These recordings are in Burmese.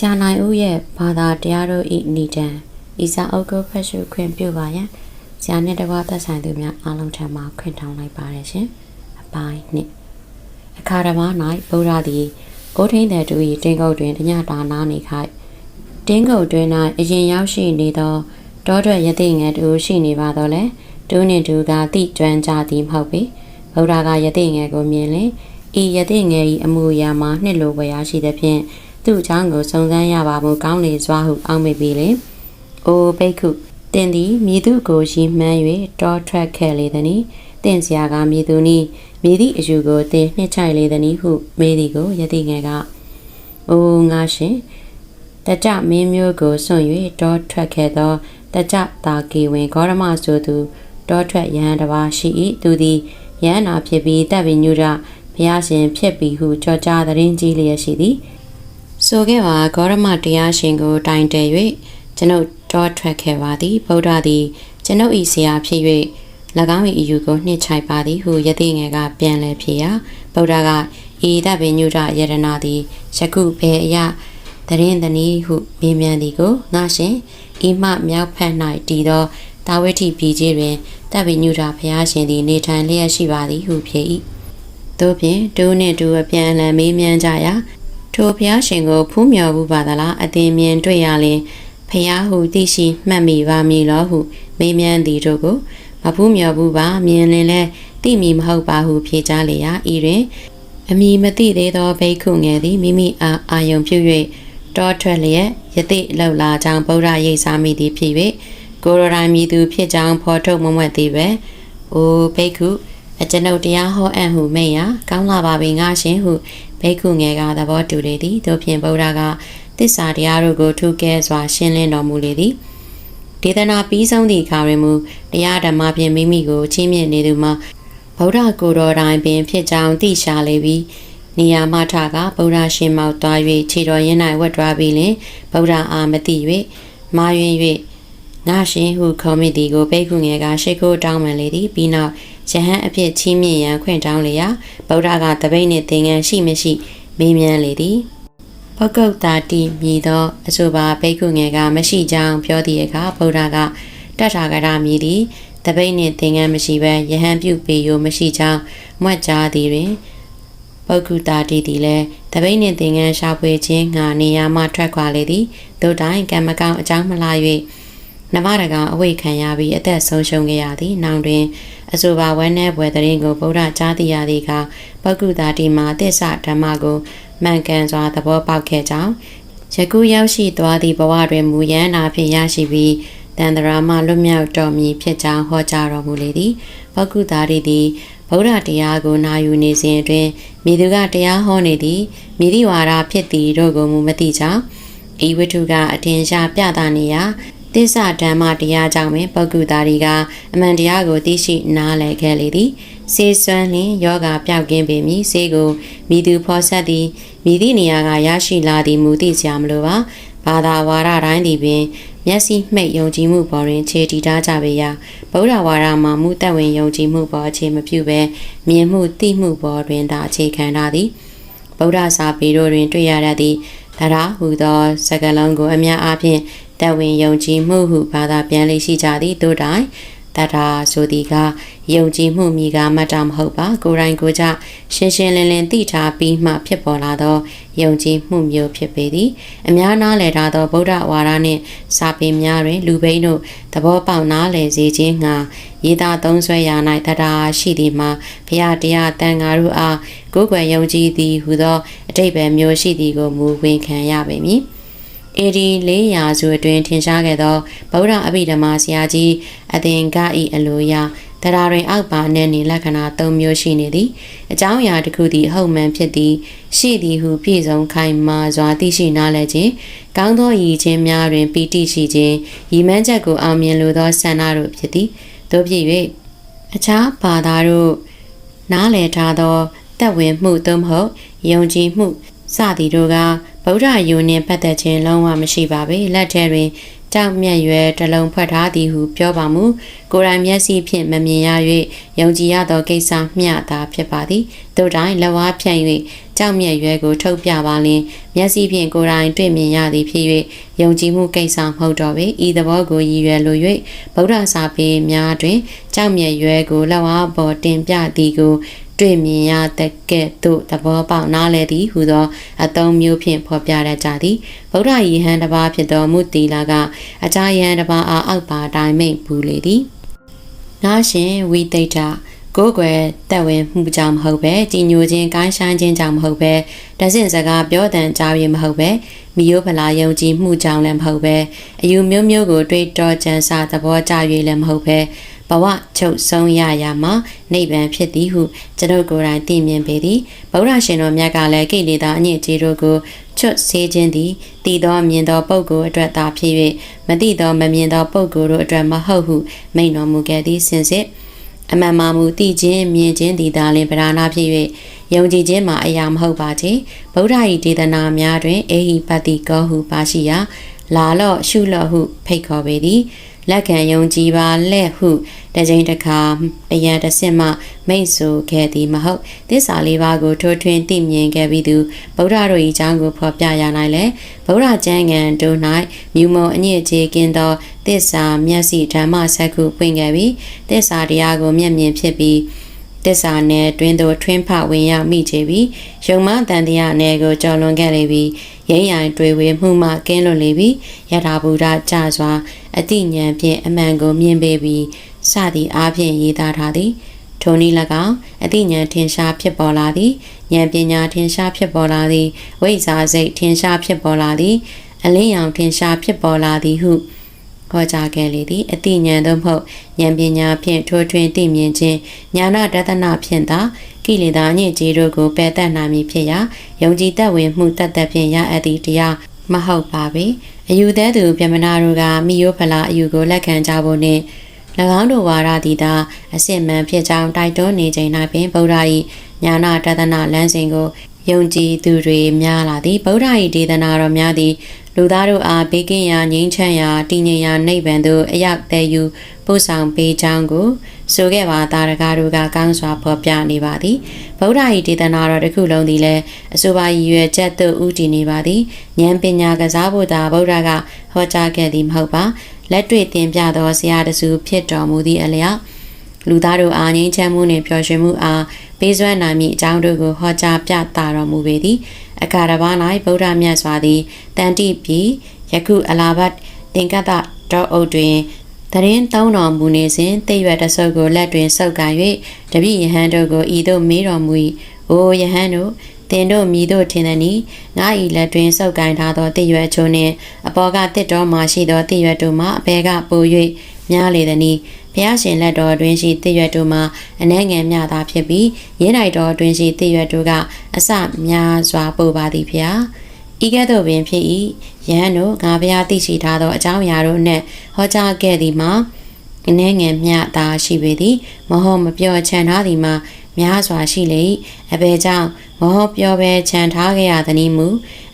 ဆရာနိုင်ဦးရဲ့ဘာသာတရားတို့ဤဏိဒံဤစာအုပ်ကိုဖတ်ရှုခွင့်ပြုပါရန်ဆရာနှင့်တကွသက်ဆိုင်သူများအားလုံးထံမှခွင့်တောင်းလိုက်ပါတယ်ရှင်အပိုင်းနှစ်အခါဓမ္မ၌ဗုဒ္ဓသည်အိုးထင်းတဲ့သူ၏တင်းကုတ်တွင်တညတာနာနေခိုက်တင်းကုတ်တွင်၌အရင်ရောက်ရှိနေသောတောထွက်ရသိငယ်တူရှိနေပါတော့လေတူနှင့်တူကတိကျွမ်းကြသည်မဟုတ်ပေဗုဒ္ဓကရသိငယ်ကိုမြင်လင်ဤရသိငယ်၏အမှုရာမှာနှစ်လိုဝယ်ရရှိသဖြင့် သူ့အကြောင်းကိုစုံစမ်းရပါမှုကောင်းလေစွာဟုအောက်မေ့ပြီးလေ။အိုဘိက္ခုတင်သည်မြည်သူကိုရီမှန်း၍တောထွက်ခဲ့လေသည်။တင့်စရာကမြည်သူနီမြည်သည့်အယူကိုတင်နှစ်ချိုက်လေသည်ဟုမေးသည်ကိုယတိငယ်ကအိုငါရှင်တကြမင်းမျိုးကိုစွန့်၍တောထွက်ခဲ့သောတကြတာကေဝင်ဂေါရမဆိုသူတောထွက်ရဟန်းတစ်ပါးရှိ၏သူသည်ယဟန္နာဖြစ်ပြီးတပ်ပင်ညုရဘုရားရှင်ဖြစ်ပြီးဟုကြောကြားသတင်းကြီးလျက်ရှိသည် ဆိုခဲ့ပါဂေါရမတရားရှင်ကို တိုင်တယ်၍ကျွန်ုပ်တောထွက်ခဲ့ပါသည်ဗုဒ္ဓသည် ကျွန်ုပ်၏ဆရာဖြစ်၍၎င်း၏အယူကိုနှိမ့်ချိုက်ပါသည်ဟုယသိငယ်ကပြန်လဲဖြစ်ရာဗုဒ္ဓကဤတပင်ညုရယရနာသည်ယခုဘေအယတရင်တနီဟုမေးမြန်းသည်ကိုငါရှင်ဤမှမြောက်ဖက်၌တည်သောတာဝိထိပြည်ကြီးတွင်တပင်ညုရဘုရားရှင်သည်နေထိုင်လျက်ရှိပါသည်ဟုဖြေ၏တို့ဖြင့်ဒိုးနှင့်ဒူအပြန်အလှန်မေးမြန်းကြရာ ထိုဘုရားရှင်ကိုဖူးမြော်ဘူးပါသလားအသင်မြင်တွေ့ရလင်ဖះဟုသိရှိမှတ်မိပါမည်လောဟုမေးမြန်းသည်တို့ကိုမဖူးမြော်ဘူးပါမြင်လင်လဲသိမည်မဟုတ်ပါဟုဖြေကြားလေရာဤတွင်အမည်မသိသေးသောဘိက္ခုငယ်သည်မိမိအားအာယုံပြု၍တောထွက်လျက်ယသိလောက်လာကြောင်းဗုဒ္ဓရိပ်စားမိသည်ဖြစ်၍ကိုရိုရိုင်းမည်သူဖြစ်ကြောင်းဖော်ထုတ်မမွတ်သည်ပဲ။အိုဘိက္ခုအကျွန်ုပ်တရားဟောအံ့ဟုမိတ်ရာကောင်းလာပါပြီငါရှင်ဟု ဘိက္ခုငယ်ကသဘောတူလေသည်တို့ဖြင့်ဗုဒ္ဓကတစ္ဆာတရားတို့ကိုထုကဲစွာရှင်းလင်းတော်မူလေသည်ဒေသနာပြီးဆုံးသည့်အခါတွင်မူတရားဓမ္မဖြင့်မိမိကိုချင်းမြင့်နေသူမှာဗုဒ္ဓကိုယ်တော်တိုင်ပင်ဖြစ်ကြောင်းသိရှာလေပြီးနေရာမထကဗုဒ္ဓရှင်မောက်သွား၍ခြေတော်ရင်း၌ဝတ်တွားပြီးလင်ဗုဒ္ဓအာမသိ၍မာယွင်၍ငါရှင်ဟုခေါ်မိသည်ကိုပိတ်ခုငယ်ကရှိခိုးတောင်းပန်လေသည်ပြီးနောက် ယဟန်အဖြစ်ချီးမြှင့်ရန်ခွင့်တောင်းလေရာဗုဒ္ဓကတပိတ်နှင့်သင်္ကန်းရှိမရှိမေးမြန်းလေသည်ဘဂုတ်တာတိမြည်သောအဆိုပါပိတ်ခုငယ်ကမရှိကြောင်းပြောသည့်အခါဗုဒ္ဓကတထာဂရမြည်သည်တပိတ်နှင့်သင်္ကန်းမရှိဘဲယဟန်ပြုပေယိုမရှိကြောင်းမွတ်ကြားသည်တွင်ပုဂ္ဂုတာတိသည်လည်းတပိတ်နှင့်သင်္ကန်းရှာဖွေခြင်းငါနေရာမှထွက်ခွာလေသည်တို့တိုင်းကံမကောင်းအကြောင်းမလာ၍နမရကောင်အဝိခံရပြီးအသက်ဆုံးရှုံးခဲ့ရသည် နောင်တွင် အဆိုပါဝဲ내ဘွယ်တရင်ကိုဗုဒ္ဓကြားသိရသည့်အခါပုဂ္ဂုတာတိမှာတစ္ဆဓမ္မကိုမှန်ကန်စွာသဘောပေါက်ခဲ့ကြောင်းယခုရောက်ရှိသွားသည့်ဘဝတွင်မူရန်နာဖြင့်ရရှိပြီးတန်တရာမှလွတ်မြောက်တော်မူဖြစ်ကြောင်းဟောကြားတော်မူလေသည်ပုဂ္ဂုတာတိသည်ဗုဒ္ဓတရားကိုနာယူနေစဉ်အတွင်းမိသူကတရားဟောနေသည်မိသည့်ဝါဒဖြစ်သည်တို့ကိုမူမသိကြောင်းဤဝတ္ထုကအထင်ရှားပြသနေရာ သစ္စာဓမ္မတရားကြောင့်ပင်ပုဂ္ဂုတာရီကအမှန်တရားကိုသိရှိနားလည်ခဲ့လေသည်စေစွမ်းလင်ယောဂပျောက်ကင်းပေမည်စေကိုမိသူဖော်ဆက်သည်မိသည့်နေရာကရရှိလာသည်မူသိစရာမလိုပါဘာသာဝါဒတိုင်းသည်ပင်မျက်စိမှိတ်ယုံကြည်မှုပေါ်တွင်ခြေတည်ထားကြပေရာဗုဒ္ဓဝါဒမှာမူတက်ဝင်ယုံကြည်မှုပေါ်အခြေမပြုဘဲမြင်မှုသိမှုပေါ်တွင်သာအခြေခံထားသည်ဗုဒ္ဓစာပေတို့တွင်တွေ့ရတတ်သည့်တရားဟူသောစကားလုံးကိုအများအားဖြင့် တက်ဝင်ယုံကြည်မှုဟုဘာသာပြန်လေးရှိကြသည်တို့တိုင်တတာဆိုသည်ကယုံကြည်မှုမိကမတ်တာမဟုတ်ပါကိုယ်တိုင်ကိုယ်ကြရှင်းရှင်းလင်းလင်းသိထားပြီးမှဖြစ်ပေါ်လာသောယုံကြည်မှုမျိုးဖြစ်ပေသည်အများနာလည်ထားသောဗုဒ္ဓဝါဒနှင့်စာပေများတွင် လူဘိန်းတို့သဘောပေါက်နားလည်စေခြင်းငှာရေးသားသုံးစွဲရာ၌တတာရှိသည်မှာဘုရားတရားတန်ဃာတို့အားကိုယ်ွယ်ယုံကြည်သည်ဟုသောအတိတ်ပဲမျိုးရှိသည်ကိုမူဝင်ခံရပေမည် အေဒီ400စုအတွင်းထင်ရှားခဲ့သောဗုဒ္ဓအဘိဓမ္မာဆရာကြီးအသင်္ကဤအလိုရာတရားတွင်အောက်ပါနဲ့နေလက္ခဏာ၃မျိုးရှိနေသည်အကြောင်းအရာတစ်ခုသည်ဟုတ်မှန်ဖြစ်သည်ရှိသည်ဟုပြည့်စုံခိုင်မာစွာသိရှိနားလည်ခြင်းကောင်းသောရည်ချင်းများတွင်ပီတိရှိခြင်းရည်မှန်းချက်ကိုအောင်မြင်လိုသောဆန္ဒတို့ဖြစ်သည်တို့ဖြစ်၍အခြားဘာသာတို့နားလည်ထားသောတက်ဝင်မှုသို့မဟုတ်ယုံကြည်မှုစသည်တို့က ဗုဒ္ဓယုံနှင့်ပတ်သက်ခြင်းလုံးဝမရှိပါပေလက်ထဲတွင်ကြောက်မြတ်ရွယ်တလုံးဖွက်ထားသည်ဟုပြောပါမူကိုယ်တိုင်မျက်စိဖြင့်မမြင်ရ၍ယုံကြည်ရသောကိစ္စမျှသာဖြစ်ပါသည်တို့တိုင်းလက်ဝါးဖြန့်၍ကြောက်မြတ်ရွယ်ကိုထုတ်ပြပါလင်မျက်စိဖြင့်ကိုယ်တိုင်တွေ့မြင်ရသည်ဖြစ်၍ယုံကြည်မှုကိစ္စမဟုတ်တော့ပေဤသဘောကိုရည်ရွယ်လို၍ဗုဒ္ဓစာပေများတွင်ကြောက်မြတ်ရွယ်ကိုလက်ဝါးပေါ်တင်ပြသည်ကိုတွေ့မြင်ရတဲ့ကဲ့သို့သဘောပေါက်နားလည်သည်ဟုသောအသုံးမျိုးဖြင့်ဖော်ပြရကြသည်ဗုဒ္ဓယီဟန်တစ်ပါးဖြစ်သောမုတီလာကအကြာယဟန်တစ်ပါးအားအောက်ပါတိုင်းမိတ်ဘူးလေသည် နာရှင်ဝိသိတ္တကိုယ်ွယ်တက်ဝင်မှုကြောင့်မဟုတ်ပဲကြီးညိုခြင်းကိုင်းဆိုင်ခြင်းကြောင့်မဟုတ်ပဲတဆင့်စကားပြောတန်ကြားရင်မဟုတ်ပဲမိယိုဖလာယုံကြည်မှုကြောင့်လည်းမဟုတ်ပဲအယူမျိုးမျိုးကိုတွေးတောကြံစာသဘောကျ၍လည်းမဟုတ်ပဲဘဝချုပ်ဆုံးရရမှာနိဗ္ဗာန်ဖြစ်သည်ဟုကျွန်ုပ်ကိုယ်တိုင်သိမြင်ပေသည်ဗုဒ္ဓရှင်တော်မြတ်ကလည်းကိလေသာအညစ်အကြေးတို့ကို ချွတ်ဆေးခြင်းသည်တည်သောမြင်သောပုဂ္ဂိုလ်အတွက်သာဖြစ်၍မတိသောမမြင်သောပုဂ္ဂိုလ်တို့အတွက်မဟုတ်ဟုမိန့်တော်မူခဲ့သည်စင်စစ်အမှန်မှမူသိခြင်းမြင်ခြင်းသည်သာလင်ပဓာနာဖြစ်၍ယုံကြည်ခြင်းမှာအရာမဟုတ်ပါချေဗုဒ္ဓ၏ဒေသနာများတွင်အေဟိပတိကောဟုပါရှိရာလာလော့ရှုလော့ဟုဖိတ်ခေါ်ပေသည် လက်ခံယုံကြည်ပါလက်ဟုတကြိမ်တစ်ခါအရန်တစ်စင်မှမိတ်ဆိုခဲ့သည်မဟုတ်သစ္စာလေးပါးကိုထိုးထွင်းသိမြင်ခဲ့ပြီးသူဗုဒ္ဓတို့၏အကြောင်းကိုဖော်ပြရနိုင်လေဗုဒ္ဓကျမ်းဂန်တို့၌မြူမုံအညစ်အကြေးကင်းသောသစ္စာမျက်စိဓမ္မဆက်ခုပွင့်ခဲ့ပြီးသစ္စာတရားကိုမျက်မြင်ဖြစ်ပြီးတစ္ဆာနယ်တွင်သို့ထွင်းဖဝင်ရောက်မိချေပြီးယုံမတန်တရားနယ်ကိုကြော်လွန်ခဲ့လေပြီးရိမ့်ရိုင်တွေဝေမှုမှကင်းလွတ်လေပြီးယထာဘူဒကြစွာ အတိညာဖြင့်အမှန်ကိုမြင်ပေပြီးစသည့်အားဖြင့်ရေးသားထားသည်ထိုနည်း၎င်းအတိညာထင်ရှားဖြစ်ပေါ်လာသည်ဉာဏ်ပညာထင်ရှားဖြစ်ပေါ်လာသည်ဝိဇ္ဇာစိတ်ထင်ရှားဖြစ်ပေါ်လာသည်အလင်းရောင်ထင်ရှားဖြစ်ပေါ်လာသည်ဟုဟောကြားခဲ့လေသည်အတိညာသို့မဟုတ်ဉာဏ်ပညာဖြင့်ထိုးထွင်းသိမြင်ခြင်းဉာဏတဒနာဖြင့်သာကိလေသာညစ်ကြေးတို့ကိုပယ်တတ်နိုင်မည်ဖြစ်ရာယုံကြည်တတ်ဝင်မှုတတ်တတ်ဖြင့်ရအပ်သည့်တရားမဟုတ်ပါပေ အယူသေးသူဗျမနာတို့ကမိယိုဖလာအယူကိုလက်ခံကြဖို့နှင့်၎င်းတို့ဝါရသည်သာအစစ်မှန်ဖြစ်ကြောင်းတိုက်တွန်းနေချိန်၌ပင်ဗုဒ္ဓ၏ညာနာတဒနာလမ်းစဉ်ကိုယုံကြည်သူတွေများလာသည်ဗုဒ္ဓ၏ဒေသနာတော်များသည် လူသားတို့အားဘေးကင်းရာငြိမ်းချမ်းရာတည်ငြိမ်ရာနိဗ္ဗာန်သို့အရောက်တည်ယူပို့ဆောင်ပေးကြောင်းကိုဆိုခဲ့ပါတာရကတို့ကကောင်းစွာဖော်ပြနေပါသည်ဗုဒ္ဓ၏ဒေသနာတော်တစ်ခုလုံးသည်လည်းအဆိုပါရည်ရွယ်ချက်သို့ဥတည်နေပါသည်ဉာဏ်ပညာကစားဖို့သာဗုဒ္ဓကဟောကြားခဲ့သည်မဟုတ်ပါလက်တွေ့သင်ပြသောဆရာတစုဖြစ်တော်မူသည့်အလျောက် လူသားတို့အားငြိမ်းချမ်းမှုနှင့်ပျော်ရွှင်မှုအားပေးစွမ်းနိုင်မည့်အကြောင်းတို့ကိုဟောကြားပြသတော်မူပေသည်အခါတစ်ပါး၌ဗုဒ္ဓမြတ်စွာသည်တန်တိပြည်ယခုအလာဘတ်သင်္ကတတော်အုပ်တွင်တရင်တောင်းတော်မူနေစဉ်တိတ်ရွက်တဆုပ်ကိုလက်တွင်ဆုပ်ကန်၍တပိယဟန်တို့ကိုဤသို့မေးတော်မူ၏။အိုယဟန်တို့တင်တို့မြည်တို့ထင်သည်နီငါဤလက်တွင်ဆုပ်ကန်ထားသောတိတ်ရွက်ချိုးနှင့်အပေါ်ကတစ်တော်မှရှိသောတိတ်ရွက်တို့မှအပေကပို၍ များလေသည်နီဘုရားရှင်လက်တော်တွင်ရှိတိတ်ရွက်တို့မှအနှဲငယ်များသာဖြစ်ပြီးရင်းနိုင်တော်တွင်ရှိတိတ်ရွက်တို့ကအစများစွာပို့ပါသည်ဖျားဤကဲ့သို့ပင်ဖြစ်၏ယဟန်တို့ငါဘုရားသိရှိထားသောအကြောင်းအရာတို့နှင့်ဟောကြားခဲ့သည်မှာအနှဲငယ်မြသာရှိပေသည်မဟုတ်မပြောချန်ထားသည်မှာများစွာရှိလေ၏အဘယ်ကြောင့်မဟုတ်ပြောပဲခြံထားခဲ့ရသည်မူ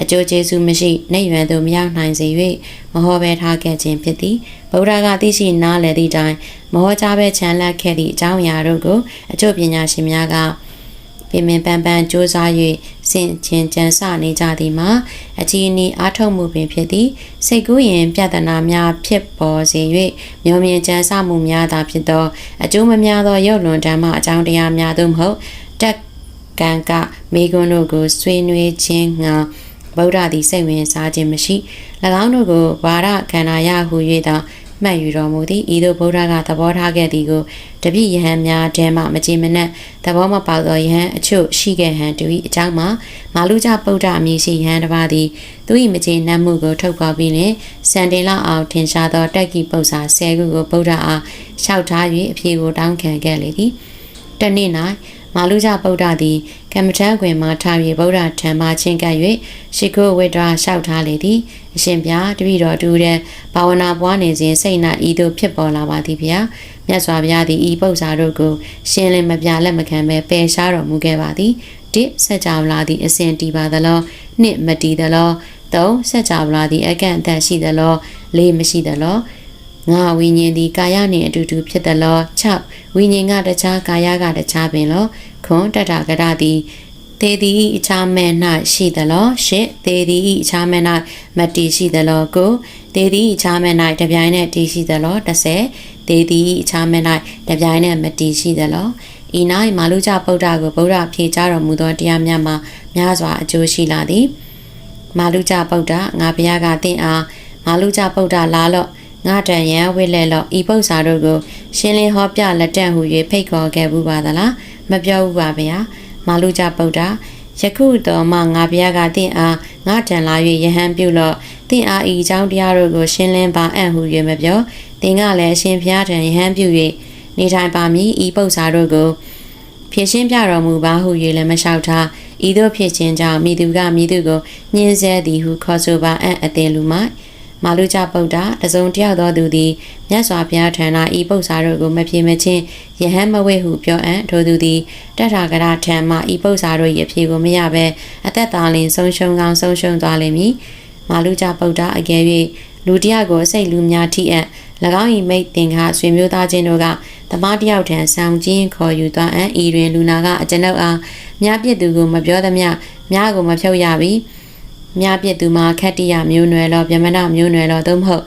အကျိုးကျေးဇူးမရှိနေရွယ်သို့မရောက်နိုင်စေ၍မဟောပဲထားခဲ့ခြင်းဖြစ်သည် ဗုဒ္ဓကသိရှိနားလည်သည့်တိုင်မဟောကြားပဲခြံလက်ခဲ့သည့်အကြောင်းအရာတို့ကိုအကျိုးပညာရှင်များကပြင်ပင်ပန်းပန်းစ조사၍စင်ချင်းကြံစနေကြသည်မှာအကြီးအနီးအားထုတ်မှုပင်ဖြစ်သည်စိတ်ကူးရင်ပြဿနာများဖြစ်ပေါ်စေ၍မျောမြင်ကြံစမှုများသာဖြစ်သောအကျိုးမများသောရုပ်လွန်ဓမ္မအကြောင်းတရားများသို့မဟုတ်တက်ကံကမိဂုံတို့ကိုဆွေးနွေးခြင်းငှာ ဗုဒ္ဓသည်စိတ်ဝင်စားခြင်းမရှိ၎င်းတို့ကိုဝါရခန္ဓာရဟု၍သာမှတ်ယူတော်မူသည်ဤသို့ဗုဒ္ဓကသဘောထားခဲ့သည်ကိုတပိယဟန်များတဲမှမကြည်မနှက်သဘောမပေါသောယဟန်အချို့ရှိခဲ့ဟန်တူ၏အကြောင်းမှာမာလူကြပုဒ္ဓအမည်ရှိယဟန်တစ်ပါးသည်သူ၏မကြည်နှံ့မှုကိုထုတ်ဖော်ပြီးလင်စံတင်လောက်အောင်ထင်ရှားသောတက်ကိပု္ပ္ပာ၁၀ခုကိုဗုဒ္ဓအားလျှောက်ထား၍အဖြေကိုတောင်းခံခဲ့လေသည်တနေ့၌ မာလူကြဗုဒ္ဓသည်ကမ္မထံခွင်မှထား၍ဗုဒ္ဓထံမှချင်းကပ်၍ရှိခိုးဝိဒရာလျှောက်ထားလေသည်အရှင်ဗျာတပည့်တော်တူတဲ့ဘာဝနာပွားနေစဉ်စိတ်နာဤသို့ဖြစ်ပေါ်လာပါသည်ဗျာမြတ်စွာဘုရားသည်ဤပု္ပ္ပာတို့ကိုရှင်းလင်းမပြလက်မခံပဲပယ်ရှားတော်မူခဲ့ပါသည်တစ်ဆက်ကြလာသည့်အစဉ်တီပါသလောနှစ်မတီသလောသုံးဆက်ကြလာသည့်အကန့်အသတ်ရှိသလောလေးမရှိသလော ငါဝိညာဉ်သည်ကာယနှင့်အတူတူဖြစ်သလော6ဝိညာဉ်ကတခြားကာယကတခြားပင်လောခွန်တတဂရသည်သေသည်ဤအခြားမဲ့၌ရှိသလောရှစ်သေသည်ဤအခြားမဲ့၌မတည်ရှိသလောကိုသေသည်ဤအခြားမဲ့၌တပြိုင်နက်တည်ရှိသလော30သေသည်ဤအခြားမဲ့၌တပြိုင်နက်မတည်ရှိသလောဤ၌မာလူကြပုဒ္ဒကိုဗုဒ္ဓဖြေကြားတော်မူသောတရားများမှာများစွာအကျိုးရှိလာသည်မာလူကြပုဒ္ဒငါဘုရားကတင့်အားမာလူကြပုဒ္ဒလာလော့ ငါတန်ရန်ဝိလက်လော့ဤပု္ပ္ပာတို့ကို ရှင်းလင်းဟောပြလက်တန့်ဟု၍ဖိတ်ခေါ်ခဲ့ဘူးပါသလားမပြောဘူးပါဗျာမာလူကြပုဒ္ဒယခုတော်မှငါဘုရားကတင့်အားငါတန်လာ၍ယဟန်ပြုလော့တင့်အားဤအကြောင်းတရားတို့ကို ရှင်းလင်းပါအံ့ဟု၍မပြောတင်ကလည်းအရှင်ဘုရားထံယဟန်ပြု၍နေထိုင်ပါမည်ဤပု္ပ္ပာတို့ကိုဖြည့်ရှင်းပြတော်မူပါဟု၍လည်းမလျှောက်ထားဤသို့ဖြစ်ခြင်းကြောင့်မိသူကမိသူကိုညှင်းဆဲသည်ဟုခေါ်ဆိုပါအံ့အသင်လူမိုက် မာလူကြပုဒ္ဒတစုံတယောက်သောသူသည်မြတ်စွာဘုရားထံ၌ဤပု္ပ္ပာတို့ကိုမပြေမချင်းယဟန်မဝဲဟုပြောအံ့ထိုသူသည်တထာဂရထံမှဤပု္ပ္ပာတို့၏အဖြေကိုမရဘဲအသက်သာလင်ဆုံးရှုံးကောင်းဆုံးရှုံးသွားလိမ့်မည်မာလူကြပုဒ္ဒအကယ်၍လူတယောက်ကိုစိတ်လူများထိအပ်၎င်း၏မိတ်တင်ကဆွေမျိုးသားချင်းတို့ကတမတယောက်ထံဆောင်ချင်းခေါ်ယူသွားအံ့ဤတွင်လူနာကအကျွန်ုပ်အားမြပြစ်သူကိုမပြောသမျှမြကိုမဖြုတ်ရပြီ မြပြစ်သူမှာခတ္တိယမျိုးနွယ်လောဗျမနမျိုးနွယ်လောသို့မဟုတ်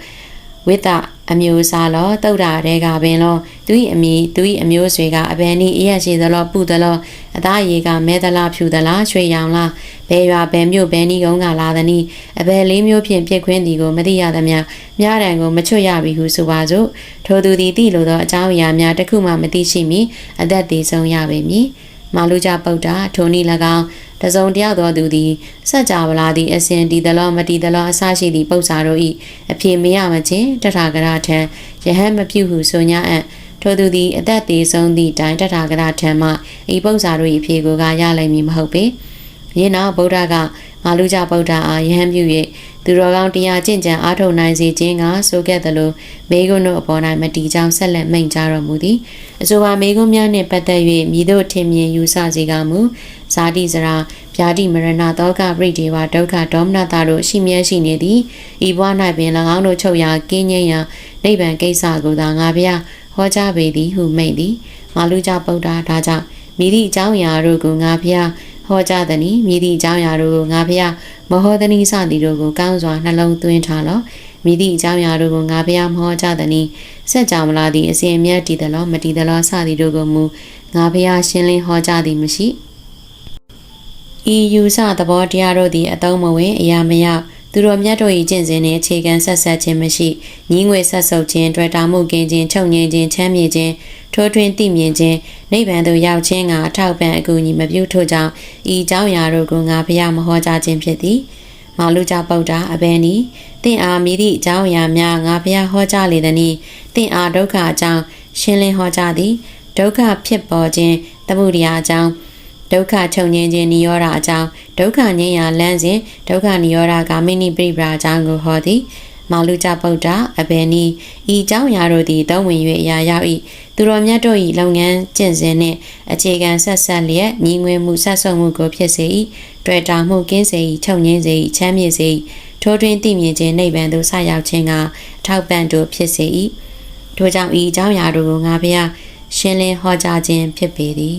ဝိတအမျိုးအစားလောတုတ်တာတဲကပင်လောသူ၏အမိသူ၏အမျိုးဆွေကအဘယ်နည်းအရက်ရှိသလောပုသလောအသားရည်ကမဲသလားဖြူသလားရွှေရောင်လားဘယ်ရွာဘယ်မြို့ဘယ်နည်းကုန်းကလာသနည်းအဘယ်လေးမျိုးဖြင့်ပြစ်ခွင်းသည်ကိုမသိရသမျှမြားတံကိုမချွတ်ရပြီဟုဆိုပါစို့ထိုသူသည်သိလိုသောအကြောင်းအရာများတစ်ခုမှမသိရှိမီအသက်သေးဆုံးရပေမည် မာလူကြပုတ်တာထိုနည်း၎င်းတစုံတယောက်သောသူသည်စัจ java လာသည့်အစဉ်ဒီသလောမတီသလောအစရှိသည့်ပု္ပ္ပာတို့၏အဖြစ်မရမချင်းတထာဂရထံယဟန်မပြုဟုဆိုညာအံ့ထိုသူသည်အသက်သေးဆုံးသည့်တိုင်တထာဂရထံမှဤပု္ပ္ပာတို့၏အဖြစ်ကိုကရလိမ့်မည်မဟုတ်ပေ ယင်းနောက်ဗုဒ္ဓကမာလူကြဗုဒ္ဓအားယဟန်ပြု၍သူတော်ကောင်းတရားကျင့်ကြံအားထုတ်နိုင်စေခြင်းကဆိုခဲ့သလိုမေဂုဏ်တို့အပေါ်၌မတီကြောင်ဆက်လက်မိန့်ကြားတော်မူသည်အဆိုပါမေဂုဏ်များနှင့်ပတ်သက်၍မိတို့ထင်မြင်ယူဆစေကမူဇာတိစရာဗျာတိမရဏတောကပရိဒေဝဒုက္ခဒေါမနတာတို့ရှိမြဲရှိနေသည်ဤဘဝ၌ပင်၎င်းတို့ချုပ်ရာကင်းငြိမ်းရာနိဗ္ဗာန်ကိစ္စကိုသာငါဗျာဟောကြားပေသည်ဟုမိန့်သည်မာလူကြပုဒ္ဒါဒါကြောင့်မိသည့်အကြောင်းအရာတို့ကိုငါဗျာ ဟောကြားသည်။မိသည့်အကြောင်းအရာတို့ကိုငါဖျားမဟောသည်စသည်တို့ကိုကောင်းစွာနှလုံးသွင်းထားလော့။မိသည့်အကြောင်းအရာတို့ကိုငါဖျားမဟောကြားသည်။ဆက်ကြောင်မလားသည်အစဉ်အမြဲတည်သလောမတည်သလောစသည်တို့ကိုမူငါဖျားရှင်းလင်းဟောကြားသည်မရှိ။ဤယူဆသဘောတရားတို့သည်အတုံးမဝင်အရာမရ သူတော်မြတ်တို့၏ကျင့်စဉ်နှင့်အခြေခံဆက်ဆက်ခြင်းမရှိညီးငွေဆက်ဆုပ်ခြင်းတွေ့တာမှုကင်းခြင်းချုပ်ငြိမ်းခြင်းချမ်းမြေခြင်းထိုးထွင်းသိမြင်ခြင်းနိဗ္ဗာန်သို့ရောက်ခြင်းကအထောက်ပံ့အကူအညီမပြုထို့ကြောင့်ဤเจ้าရာတို့ကိုငါဖျားမဟောကြားခြင်းဖြစ်သည်မာလူကြပုတ်တာအဘယ်နည်းတင့်အားမိသည့်အကြောင်းအရာများငါဖျားဟောကြားလေသည်။တင့်အားဒုက္ခအကြောင်းရှင်းလင်းဟောကြားသည်ဒုက္ခဖြစ်ပေါ်ခြင်းတမှုတရားအကြောင်း ဒုက္ခချုပ်ငြိမ်းခြင်းនិရောဓအကြောင်းဒုက္ခငြိမ်းရာလမ်းစဉ်ဒုက္ခនិရောဓဂါမိနိပြိပရာအကြောင်းကိုဟောသည်မာလူကြပုဒ္ဒအဘယ်နည်းဤเจ้าရာတို့သည်သုံးဝင်၍အရာရောက်၏သူတော်မြတ်တို့၏လုပ်ငန်းကျင့်စဉ်နှင့်အခြေခံဆက်ဆက်လျက်ညီငွေမှုဆက်ဆုပ်မှုကိုဖြစ်စေ၏တွေ့တာမှုကင်းစေ၏ချုပ်ငြင်းစေ၏ချမ်းမြေစေ၏ထိုးထွင်းသိမြင်ခြင်းနိဗ္ဗာန်သို့ဆက်ရောက်ခြင်းကထောက်ပံ့တို့ဖြစ်စေ၏ထို့ကြောင့်ဤအကြောင်းအရာတို့ကိုငါဖျားရှင်းလင်းဟောကြားခြင်းဖြစ်ပေသည်